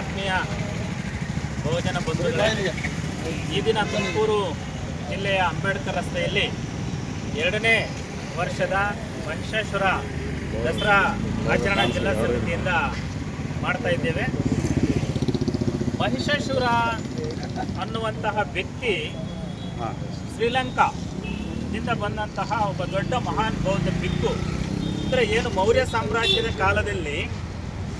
ಆತ್ಮೀಯ ಬಹುಜನ ಬಂಧುಗಳೇ ಈ ದಿನ ತುಮಕೂರು ಜಿಲ್ಲೆಯ ಅಂಬೇಡ್ಕರ್ ರಸ್ತೆಯಲ್ಲಿ ಎರಡನೇ ವರ್ಷದ ಮಹಿಷೇಶ್ವರ ದಸರಾ ಆಚರಣಾ ಜಿಲ್ಲಾ ಸಮಿತಿಯಿಂದ ಮಾಡ್ತಾ ಇದ್ದೇವೆ. ಮಹಿಷಾಸುರ ಅನ್ನುವಂತಹ ವ್ಯಕ್ತಿ ಶ್ರೀಲಂಕಾದಿಂದ ಬಂದಂತಹ ಒಬ್ಬ ದೊಡ್ಡ ಮಹಾನ್ ಬೌದ್ಧ ಬಿಕ್ಕು ಅಂದರೆ ಏನು ಮೌರ್ಯ ಸಾಮ್ರಾಜ್ಯದ ಕಾಲದಲ್ಲಿ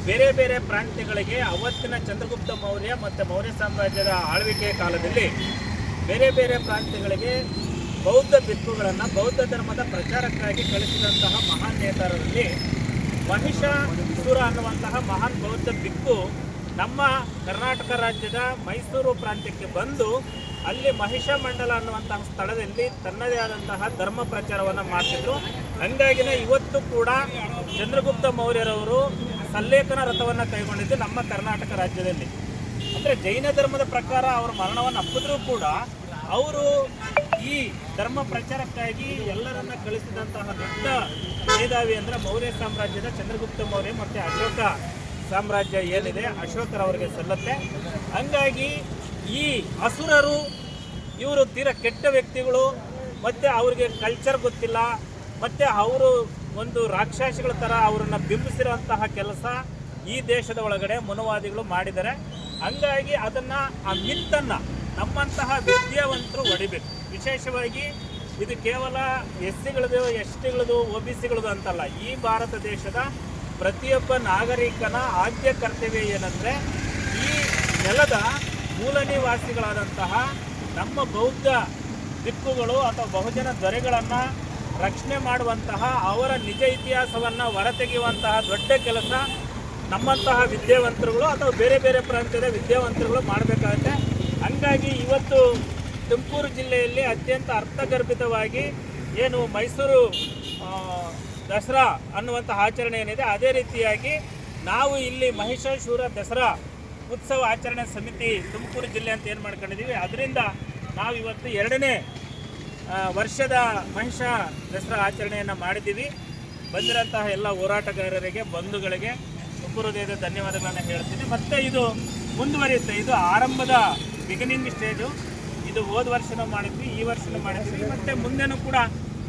ಬೇರೆ ಬೇರೆ ಪ್ರಾಂತ್ಯಗಳಿಗೆ ಅವತ್ತಿನ ಚಂದ್ರಗುಪ್ತ ಮೌರ್ಯ ಮತ್ತು ಮೌರ್ಯ ಸಾಮ್ರಾಜ್ಯದ ಆಳ್ವಿಕೆಯ ಕಾಲದಲ್ಲಿ ಬೇರೆ ಬೇರೆ ಪ್ರಾಂತ್ಯಗಳಿಗೆ ಬೌದ್ಧ ಬಿಕ್ಕುಗಳನ್ನು ಬೌದ್ಧ ಧರ್ಮದ ಪ್ರಚಾರಕ್ಕಾಗಿ ಕಳಿಸಿದಂತಹ ಮಹಾನ್ ನೇತಾರರಲ್ಲಿ ಮಹಿಷಾಸುರ ಅನ್ನುವಂತಹ ಮಹಾನ್ ಬೌದ್ಧ ಬಿಕ್ಕು ನಮ್ಮ ಕರ್ನಾಟಕ ರಾಜ್ಯದ ಮೈಸೂರು ಪ್ರಾಂತ್ಯಕ್ಕೆ ಬಂದು ಅಲ್ಲಿ ಮಹಿಷ ಮಂಡಲ ಅನ್ನುವಂತಹ ಸ್ಥಳದಲ್ಲಿ ತನ್ನದೇ ಆದಂತಹ ಧರ್ಮ ಪ್ರಚಾರವನ್ನು ಮಾಡ್ತಿದ್ರು. ಹಂಗಾಗಿನ ಇವತ್ತು ಕೂಡ ಚಂದ್ರಗುಪ್ತ ಮೌರ್ಯರವರು ಸಲ್ಲೇಖನ ರಥವನ್ನು ಕೈಗೊಂಡಿದ್ದು ನಮ್ಮ ಕರ್ನಾಟಕ ರಾಜ್ಯದಲ್ಲಿ. ಅಂದರೆ ಜೈನ ಧರ್ಮದ ಪ್ರಕಾರ ಅವರ ಮರಣವನ್ನು ಅಪ್ಪಿದ್ರೂ ಕೂಡ ಅವರು ಈ ಧರ್ಮ ಪ್ರಚಾರಕ್ಕಾಗಿ ಎಲ್ಲರನ್ನ ಕಳಿಸಿದಂತಹ ದೊಡ್ಡ ಮೇಧಾವಿ ಅಂದರೆ ಮೌರ್ಯ ಸಾಮ್ರಾಜ್ಯದ ಚಂದ್ರಗುಪ್ತ ಮೌರ್ಯ ಮತ್ತು ಅಶೋಕ ಸಾಮ್ರಾಜ್ಯ ಏನಿದೆ ಅಶೋಕರವರಿಗೆ ಸಲ್ಲತ್ತೆ. ಹಂಗಾಗಿ ಈ ಅಸುರರು ಇವರು ತೀರ ಕೆಟ್ಟ ವ್ಯಕ್ತಿಗಳು, ಮತ್ತು ಅವರಿಗೆ ಕಲ್ಚರ್ ಗೊತ್ತಿಲ್ಲ, ಮತ್ತು ಅವರು ಒಂದು ರಾಕ್ಷಸಿಗಳ ಥರ ಅವರನ್ನು ಬಿಂಬಿಸಿರುವಂತಹ ಕೆಲಸ ಈ ದೇಶದ ಒಳಗಡೆ ಮನುವಾದಿಗಳು ಮಾಡಿದ್ದಾರೆ. ಹಂಗಾಗಿ ಅದನ್ನು ಆ ಮಿತ್ತನ್ನು ನಮ್ಮಂತಹ ವಿದ್ಯಾವಂತರು ಹೊಡಿಬೇಕು. ವಿಶೇಷವಾಗಿ ಇದು ಕೇವಲ ಎಸ್ ಸಿಗಳದು ಎಸ್ ಟಿಗಳದು ಒ ಬಿ ಸಿಗಳದು ಅಂತಲ್ಲ, ಈ ಭಾರತ ದೇಶದ ಪ್ರತಿಯೊಬ್ಬ ನಾಗರಿಕನ ಆದ್ಯ ಕರ್ತವ್ಯ ಏನಂದರೆ ಈ ನೆಲದ ಮೂಲ ನಿವಾಸಿಗಳಾದಂತಹ ನಮ್ಮ ಬೌದ್ಧ ದಿಕ್ಕುಗಳು ಅಥವಾ ಬಹುಜನ ದೊರೆಗಳನ್ನು ರಕ್ಷಣೆ ಮಾಡುವಂತಹ ಅವರ ನಿಜ ಇತಿಹಾಸವನ್ನು ಹೊರತೆಗೆಯುವಂತಹ ದೊಡ್ಡ ಕೆಲಸ ನಮ್ಮಂತಹ ವಿದ್ಯಾವಂತರುಗಳು ಅಥವಾ ಬೇರೆ ಬೇರೆ ಪ್ರಾಂತ್ಯದ ವಿದ್ಯಾವಂತರುಗಳು ಮಾಡಬೇಕಾಗುತ್ತೆ. ಹಂಗಾಗಿ ಇವತ್ತು ತುಮಕೂರು ಜಿಲ್ಲೆಯಲ್ಲಿ ಅತ್ಯಂತ ಅರ್ಥಗರ್ಭಿತವಾಗಿ ಏನು ಮೈಸೂರು ದಸರಾ ಅನ್ನುವಂಥ ಆಚರಣೆ ಏನಿದೆ, ಅದೇ ರೀತಿಯಾಗಿ ನಾವು ಇಲ್ಲಿ ಮಹಿಷಾಸುರ ದಸರಾ ಉತ್ಸವ ಆಚರಣೆ ಸಮಿತಿ ತುಮಕೂರು ಜಿಲ್ಲೆ ಅಂತ ಏನು ಮಾಡ್ಕೊಂಡಿದ್ದೀವಿ ಅದರಿಂದ ನಾವು ಇವತ್ತು ಎರಡನೇ ವರ್ಷದ ಮಹಿಷ ದಸರಾ ಆಚರಣೆಯನ್ನು ಮಾಡಿದ್ದೀವಿ. ಬಂದಿರೋಂತಹ ಎಲ್ಲ ಹೋರಾಟಗಾರರಿಗೆ, ಬಂಧುಗಳಿಗೆ ಹೃದಯದ ಧನ್ಯವಾದಗಳನ್ನು ಹೇಳ್ತೀನಿ. ಮತ್ತು ಇದು ಮುಂದುವರಿಯುತ್ತೆ. ಇದು ಆರಂಭದ ಬಿಗಿನಿಂಗ್ ಸ್ಟೇಜು ಇದು ಹೋದ ವರ್ಷನೂ ಮಾಡಿದ್ವಿ, ಈ ವರ್ಷನೂ ಮಾಡಿದ್ವಿ. ಮತ್ತು ಮುಂದೆನೂ ಕೂಡ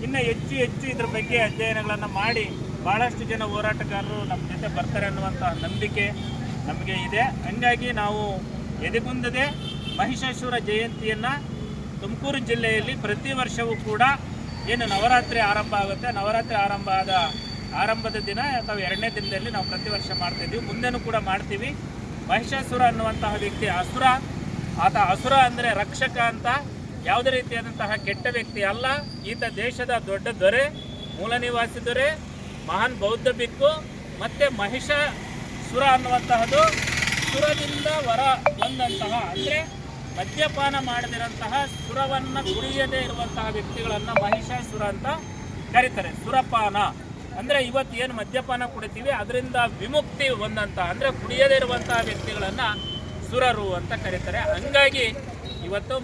ಇನ್ನೂ ಹೆಚ್ಚು ಹೆಚ್ಚು ಇದ್ರ ಬಗ್ಗೆ ಅಧ್ಯಯನಗಳನ್ನು ಮಾಡಿ ಭಾಳಷ್ಟು ಜನ ಹೋರಾಟಗಾರರು ನಮ್ಮ ಜೊತೆ ಬರ್ತಾರೆ ಅನ್ನುವಂಥ ನಂಬಿಕೆ ನಮಗೆ ಇದೆ. ಹಂಗಾಗಿ ನಾವು ಎದೆಗುಂದದೆ ಮಹಿಷಾಸುರ ಜಯಂತಿಯನ್ನು ತುಮಕೂರು ಜಿಲ್ಲೆಯಲ್ಲಿ ಪ್ರತಿ ವರ್ಷವೂ ಕೂಡ ಏನು ನವರಾತ್ರಿ ಆರಂಭ ಆಗುತ್ತೆ. ನವರಾತ್ರಿ ಆರಂಭ ಆದ ಆರಂಭದ ದಿನ ಅಥವಾ ಎರಡನೇ ದಿನದಲ್ಲಿ ನಾವು ಪ್ರತಿ ವರ್ಷ ಮಾಡ್ತಿದ್ದೀವಿ ಮುಂದೆನೂ ಕೂಡ ಮಾಡ್ತೀವಿ. ಮಹಿಷಾಸುರ ಅನ್ನುವಂತಹ ವ್ಯಕ್ತಿ ಅಸುರ. ಆತ ಅಸುರ ಅಂದರೆ ರಕ್ಷಕ ಅಂತ. ಯಾವುದೇ ರೀತಿಯಾದಂತಹ ಕೆಟ್ಟ ವ್ಯಕ್ತಿ ಅಲ್ಲ. ಈತ ದೇಶದ ದೊಡ್ಡ ದೊರೆ, ಮೂಲ ನಿವಾಸಿ ದೊರೆ, ಮಹಾನ್ ಬೌದ್ಧ ಬಿಕ್ಕು. ಮತ್ತು ಮಹಿಷಾಸುರ ಅನ್ನುವಂತಹದ್ದು ಸುರದಿಂದ ವರ ಬಂದಂತಹ ಅಂದರೆ ಮದ್ಯಪಾನ ಮಾಡದಿರಂತಹ ಸುರವನ್ನು ಕುಡಿಯದೇ ಇರುವಂತಹ ವ್ಯಕ್ತಿಗಳನ್ನು ಮಹಿಷಾಸುರ ಅಂತ ಕರೀತಾರೆ. ಸುರಪಾನ. ಅಂದರೆ ಇವತ್ತು ಏನು ಮದ್ಯಪಾನ ಕುಡಿತೀವಿ, ಅದರಿಂದ ವಿಮುಕ್ತಿ ಹೊಂದಂತ, ಅಂದರೆ ಕುಡಿಯದೇ ಇರುವಂತಹ ವ್ಯಕ್ತಿಗಳನ್ನು ಸುರರು ಅಂತ ಕರೀತಾರೆ. ಹಂಗಾಗಿ ಇವತ್ತು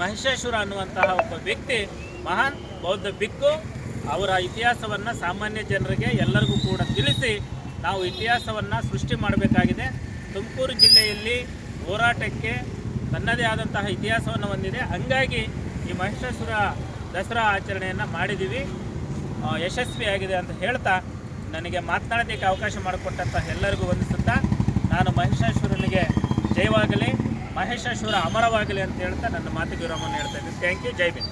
ಮಹಿಷಾಸುರ ಅನ್ನುವಂತಹ ಒಬ್ಬ ವ್ಯಕ್ತಿ, ಮಹಾನ್ ಬೌದ್ಧ ಬಿಕ್ಕು ಅವರ ಇತಿಹಾಸವನ್ನು ಸಾಮಾನ್ಯ ಜನರಿಗೆ ಎಲ್ಲರಿಗೂ ಕೂಡ ತಿಳಿಸಿ ನಾವು ಇತಿಹಾಸವನ್ನು ಸೃಷ್ಟಿ ಮಾಡಬೇಕಾಗಿದೆ. ತುಮಕೂರು ಜಿಲ್ಲೆಯಲ್ಲಿ ಹೋರಾಟಕ್ಕೆ ತನ್ನದೇ ಆದಂತಹ ಇತಿಹಾಸವನ್ನು ಹೊಂದಿದೆ. ಹಂಗಾಗಿ ಈ ಮಹಿಷಾಸುರ ದಸರಾ ಆಚರಣೆಯನ್ನು ಮಾಡಿದ್ದೀವಿ ಯಶಸ್ವಿಯಾಗಿದೆ ಅಂತ ಹೇಳ್ತಾ ನನಗೆ ಮಾತನಾಡೋದಕ್ಕೆ ಅವಕಾಶ ಮಾಡಿಕೊಟ್ಟಂಥ ಎಲ್ಲರಿಗೂ ವಂದಿಸುತ್ತಾ, ನಾನು ಮಹಿಷಾಸುರನಿಗೆ ಜಯವಾಗಲಿ ಮಹಿಷಾಸುರ ಅಮರವಾಗಲಿ ಅಂತ ಹೇಳ್ತಾ ನನ್ನ ಮಾತಿಗೆ ವಿರಾಮವನ್ನು ಹೇಳ್ತಾ ಇದ್ದೀನಿ. Thank you Jai Bhim.